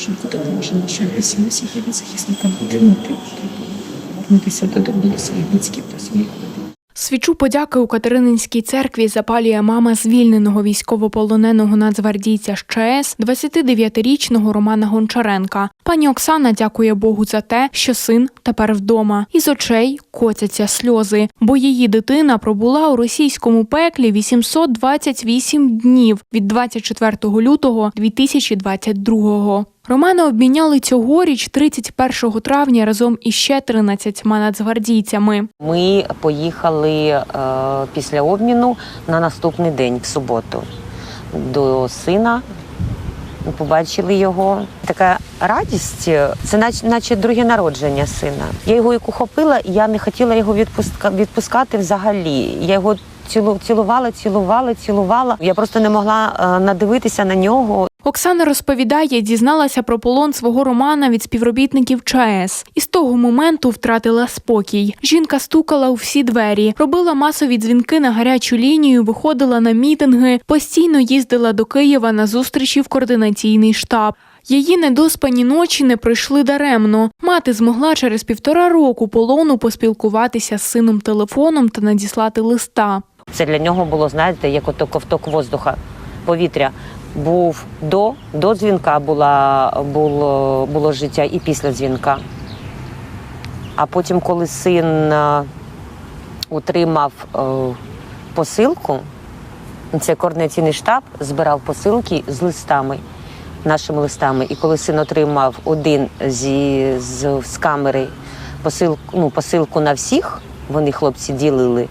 що буде може нашим всім сім'ї захисникам підтримати, повернутися додому до своїх батьків та своїх. Свічу подяки у Катерининській церкві запалює мама звільненого військовополоненого нацгвардійця з ЧАЕС 29-річного Романа Гончаренка. Пані Оксана дякує Богу за те, що син тепер вдома. Із очей котяться сльози, бо її дитина пробула у російському пеклі 828 днів від 24 лютого 2022-го. Романа обміняли цьогоріч 31 травня разом із ще 13 нацгвардійцями. Ми поїхали е, після обміну на наступний день, в суботу, до сина. Побачили його. Така радість, це наче, наче друге народження сина. Я його як ухопила, і я не хотіла його відпуска, відпускати взагалі. Я його цілу, цілувала, цілувала, цілувала. Я просто не могла е, надивитися на нього. Оксана розповідає, дізналася про полон свого Романа від співробітників ЧАЕС. І з того моменту втратила спокій. Жінка стукала у всі двері, робила масові дзвінки на гарячу лінію, виходила на мітинги, постійно їздила до Києва на зустрічі в координаційний штаб. Її недоспані ночі не пройшли даремно. Мати змогла через півтора року полону поспілкуватися з сином телефоном та надіслати листа. Це для нього було, знаєте, як ото ковток воздуха, повітря. Був до, до дзвінка була, було, було життя і після дзвінка. А потім, коли син е, отримав е, посилку, це координаційний штаб збирав посилки з листами, нашими листами. І коли син отримав один зі, з, з камери посилку, ну, посилку на всіх, вони хлопці ділили.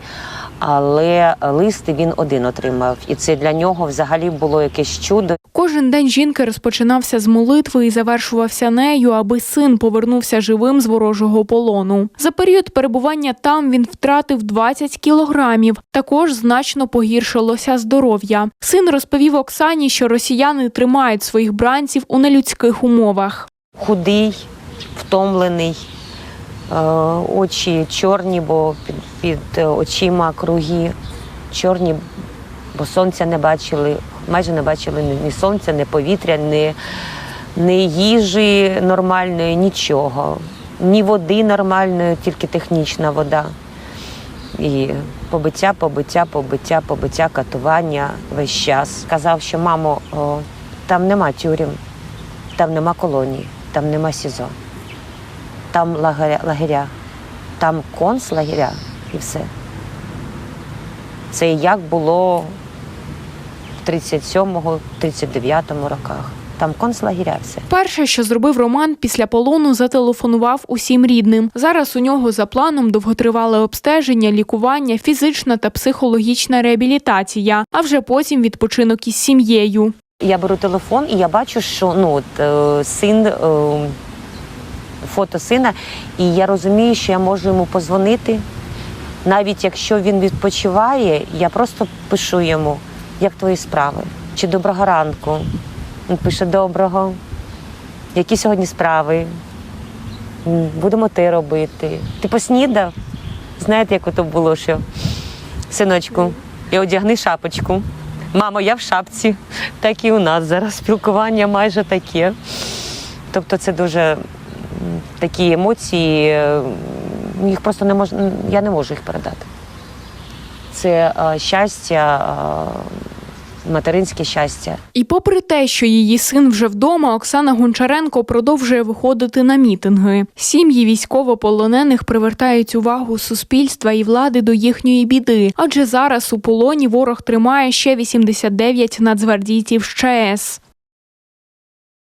Але лист він один отримав, і це для нього взагалі було якесь чудо. Кожен день жінки розпочинався з молитви і завершувався нею, аби син повернувся живим з ворожого полону. За період перебування там він втратив 20 кілограмів. Також значно погіршилося здоров'я. Син розповів Оксані, що росіяни тримають своїх бранців у нелюдських умовах. Худий, втомлений, очі чорні, бо під, під очима круги, чорні, бо сонця не бачили, майже не бачили ні, ні сонця, ні повітря, ні, ні їжі нормальної, нічого. Ні води нормальної, тільки технічна вода. І побиття, побиття, побиття, побиття, катування весь час. Казав, що мамо, о, там нема тюрем, там нема колонії, там нема СІЗО, там лагеря, лагеря там концлагеря і все. Це як було в 37-39 роках. Там концлагеря все. Перше, що зробив Роман після полону, зателефонував усім рідним. Зараз у нього за планом довготривале обстеження, лікування, фізична та психологічна реабілітація, а вже потім відпочинок із сім'єю. Я беру телефон і я бачу, що ну от е, син, е, фото сина, і я розумію, що я можу йому позвонити. Навіть якщо він відпочиває, я просто пишу йому, як твої справи, чи доброго ранку. Він пише доброго. Які сьогодні справи? Будемо те робити. Ти поснідав? Знаєте, як ото було, що синочку, і одягни шапочку. Мамо, я в шапці. Так і у нас зараз спілкування майже таке. Тобто це дуже такі емоції, е, їх просто не мож... я не можу їх передати. Це е, щастя, е, материнське щастя. І попри те, що її син вже вдома, Оксана Гончаренко продовжує виходити на мітинги. Сім'ї військовополонених привертають увагу суспільства і влади до їхньої біди, адже зараз у полоні ворог тримає ще 89 нацгвардійців з ЧАЕС.